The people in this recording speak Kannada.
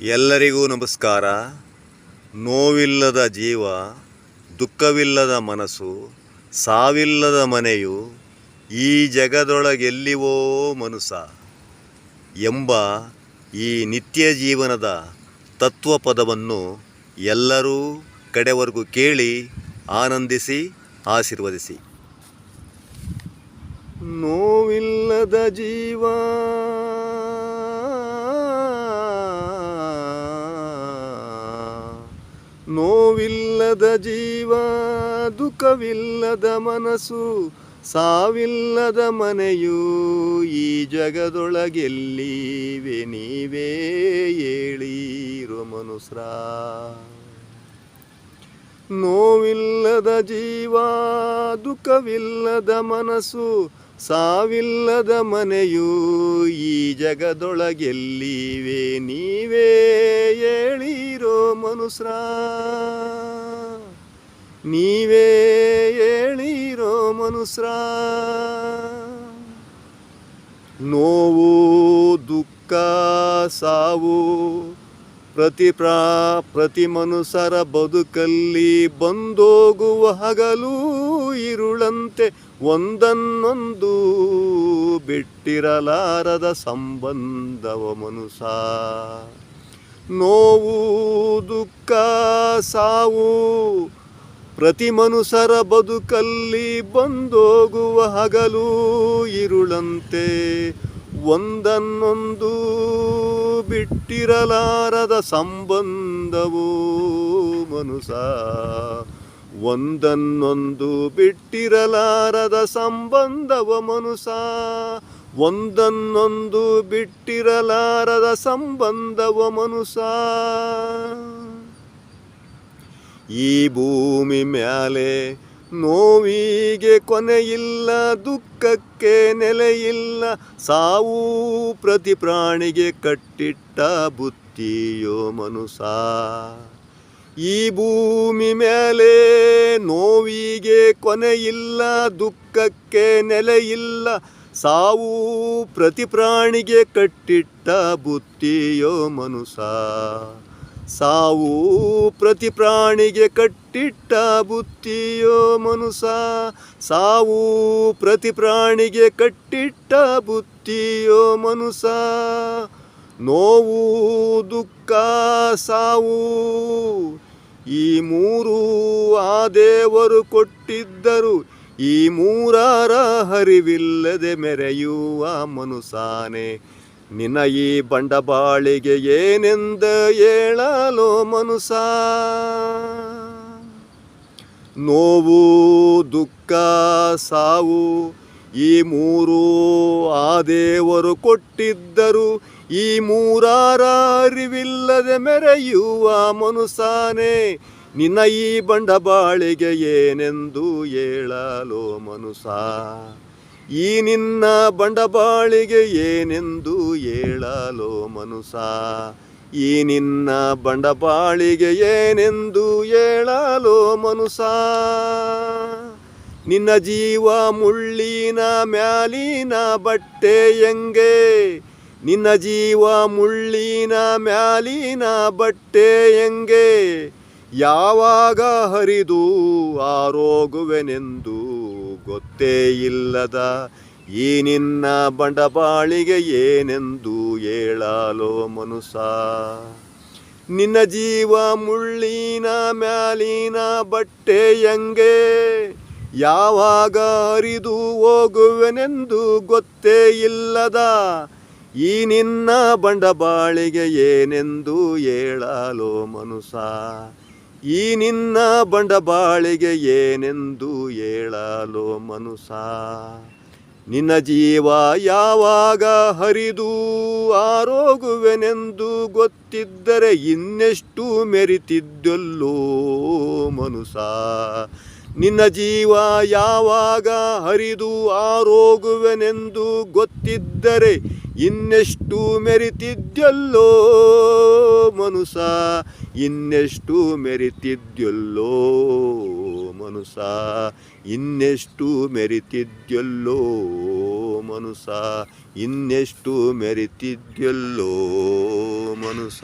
ಎಲ್ಲರಿಗೂ ನಮಸ್ಕಾರ. ನೋವಿಲ್ಲದ ಜೀವ, ದುಃಖವಿಲ್ಲದ ಮನಸ್ಸು, ಸಾವಿಲ್ಲದ ಮನೆಯು ಈ ಜಗದೊಳಗೆಲ್ಲಿವೋ ಮನುಸ ಎಂಬ ಈ ನಿತ್ಯ ಜೀವನದ ತತ್ವ ಪದವನ್ನು ಎಲ್ಲರೂ ಕಡೆವರೆಗೂ ಕೇಳಿ ಆನಂದಿಸಿ, ಆಶೀರ್ವದಿಸಿ. ನೋವಿಲ್ಲದ ಜೀವ ನೋವಿಲ್ಲದ ಜೀವ, ದುಃಖವಿಲ್ಲದ ಮನಸ್ಸು, ಸಾವಿಲ್ಲದ ಮನೆಯು ಈ ಜಗದೊಳಗೆಲ್ಲಿವೆ ನೀವೇ ಏಳೀರು ಮನುಸ್ರ ನೋವಿಲ್ಲದ ಜೀವ, ದುಃಖವಿಲ್ಲದ ಮನಸ್ಸು ಸಾವಿಲ್ಲದ ಮನೆಯು ಈ ಜಗದೊಳಗೆಲ್ಲಿವೆ? ನೀವೇ ಹೇಳಿರೋ ಮನುಸ್ರ ನೀವೇ ಹೇಳಿರೋ ಮನುಸ್ರ ನೋವು, ದುಃಖ, ಸಾವು, ಪ್ರತಿ ಪ್ರಾ, ಪ್ರತಿ ಮನುಸರ ಬದುಕಲ್ಲಿ ಬಂದೋಗುವ ಹಗಲು ಇರುಳಂತೆ. ಒಂದನ್ನೊಂದು ಬಿಟ್ಟಿರಲಾರದ ಸಂಬಂಧವ ಮನುಸ ನೋವು, ದುಃಖ, ಸಾವು, ಪ್ರತಿ ಮನುಷ್ಯರ ಬದುಕಲ್ಲಿ ಬಂದೋಗುವ ಹಗಲು ಇರುಳಂತೆ ಒಂದನ್ನೊಂದು ಬಿಟ್ಟಿರಲಾರದ ಸಂಬಂಧವು ಮನುಸ ಒಂದನ್ನೊಂದು ಬಿಟ್ಟಿರಲಾರದ ಸಂಬಂಧವ ಮನುಸ ಒಂದನ್ನೊಂದು ಬಿಟ್ಟಿರಲಾರದ ಸಂಬಂಧವ ಮನುಸ ಈ ಭೂಮಿ ಮ್ಯಾಲೆ ನೋವಿಗೆ ಕೊನೆಯಿಲ್ಲ, ದುಃಖಕ್ಕೆ ನೆಲೆಯಿಲ್ಲ, ಸಾವು ಪ್ರತಿ ಪ್ರಾಣಿಗೆ ಕಟ್ಟಿಟ್ಟ ಬುತ್ತಿಯೋ ಮನುಸ ಈ ಭೂಮಿ ಮೇಲೆ ನೋವಿಗೆ ಕೊನೆಯಿಲ್ಲ, ದುಃಖಕ್ಕೆ ನೆಲೆಯಿಲ್ಲ. ಸಾವು ಪ್ರತಿ ಪ್ರಾಣಿಗೆ ಕಟ್ಟಿಟ್ಟ ಬುತ್ತಿಯೋ ಮನುಸ ಸಾವು ಪ್ರತಿ ಪ್ರಾಣಿಗೆ ಕಟ್ಟಿಟ್ಟ ಬುತ್ತಿಯೋ ಮನುಸ ಸಾವು ಪ್ರತಿ ಪ್ರಾಣಿಗೆ ಕಟ್ಟಿಟ್ಟ ಬುತ್ತಿಯೋ ಮನುಸ ನೋವು, ದುಃಖ, ಸಾವು ಈ ಮೂರು ಆ ದೇವರು ಕೊಟ್ಟಿದ್ದರು. ಈ ಮೂರರ ಹರಿವಿಲ್ಲದೆ ಮೆರೆಯುವ ಮನುಸಾನೆ, ನಿನ್ನ ಈ ಬಂಡಬಾಳಿಗೆ ಏನೆಂದ ಹೇಳಲೋ ಮನುಸ? ನೋವು, ದುಃಖ, ಸಾವು ಈ ಮೂರು ಆ ದೇವರು ಕೊಟ್ಟಿದ್ದರು. ಈ ಮೂರಾರ ಅರಿವಿಲ್ಲದೆ ಮೆರೆಯುವ ಮನುಸಾನೆ ನಿನ್ನ ಈ ಬಂಡಬಾಳಿಗೆ ಏನೆಂದು ಹೇಳಲೋ ಮನುಸ ಈ ನಿನ್ನ ಬಂಡಬಾಳಿಗೆ ಏನೆಂದು ಹೇಳಲೋ ಮನುಸ ಈ ನಿನ್ನ ಬಂಡಬಾಳಿಗೆ ಏನೆಂದು ಹೇಳಲೋ ಮನುಸ ನಿನ್ನ ಜೀವ ಮುಳ್ಳಿನ ಮ್ಯಾಲಿನ ಬಟ್ಟೆ ಹೆಂಗೆ? ನಿನ್ನ ಜೀವ ಮುಳ್ಳಿನ ಮ್ಯಾಲಿನ ಬಟ್ಟೆ ಹೆಂಗೆ? ಯಾವಾಗ ಹರಿದು ಆರೋಗುವೆನೆಂದು ಗೊತ್ತೇ ಇಲ್ಲದ ಈ ನಿನ್ನ ಬಂಡಬಾಳಿಗೆ ಏನೆಂದು ಹೇಳಲೋ ಮನುಸ ನಿನ್ನ ಜೀವ ಮುಳ್ಳಿನ ಮ್ಯಾಲಿನ ಬಟ್ಟೆ ಹೆಂಗೆ? ಯಾವಾಗ ಹರಿದು ಹೋಗುವೆನೆಂದು ಗೊತ್ತೇ ಇಲ್ಲದ ಈ ನಿನ್ನ ಬಂಡಬಾಳಿಗೆ ಏನೆಂದು ಹೇಳಲೋ ಮನುಸ? ಈ ನಿನ್ನ ಬಂಡಬಾಳಿಗೆ ಏನೆಂದು ಹೇಳಲೋ ಮನುಸ? ನಿನ್ನ ಜೀವ ಯಾವಾಗ ಹರಿದು ಆರೋಗುವೆನೆಂದು ಗೊತ್ತಿದ್ದರೆ ಇನ್ನೆಷ್ಟು ಮೆರಿತಿದ್ದಲ್ಲೋ ಮನುಸ? ನಿನ್ನ ಜೀವ ಯಾವಾಗ ಹರಿದು ಆರೋಗುವೆನೆಂದು ಗೊತ್ತಿದ್ದರೆ ಇನ್ನೆಷ್ಟು ಮೆರಿತಿದ್ಯಲ್ಲೋ ಮನುಸ ಇನ್ನೆಷ್ಟು ಮೆರಿತಿದ್ಯಲ್ಲೋ ಮನುಸ ಇನ್ನೆಷ್ಟು ಮೆರಿತಿದ್ಯಲ್ಲೋ ಮನುಸ ಇನ್ನೆಷ್ಟು ಮೆರಿತಿದ್ಯಲ್ಲೋ ಮನುಸ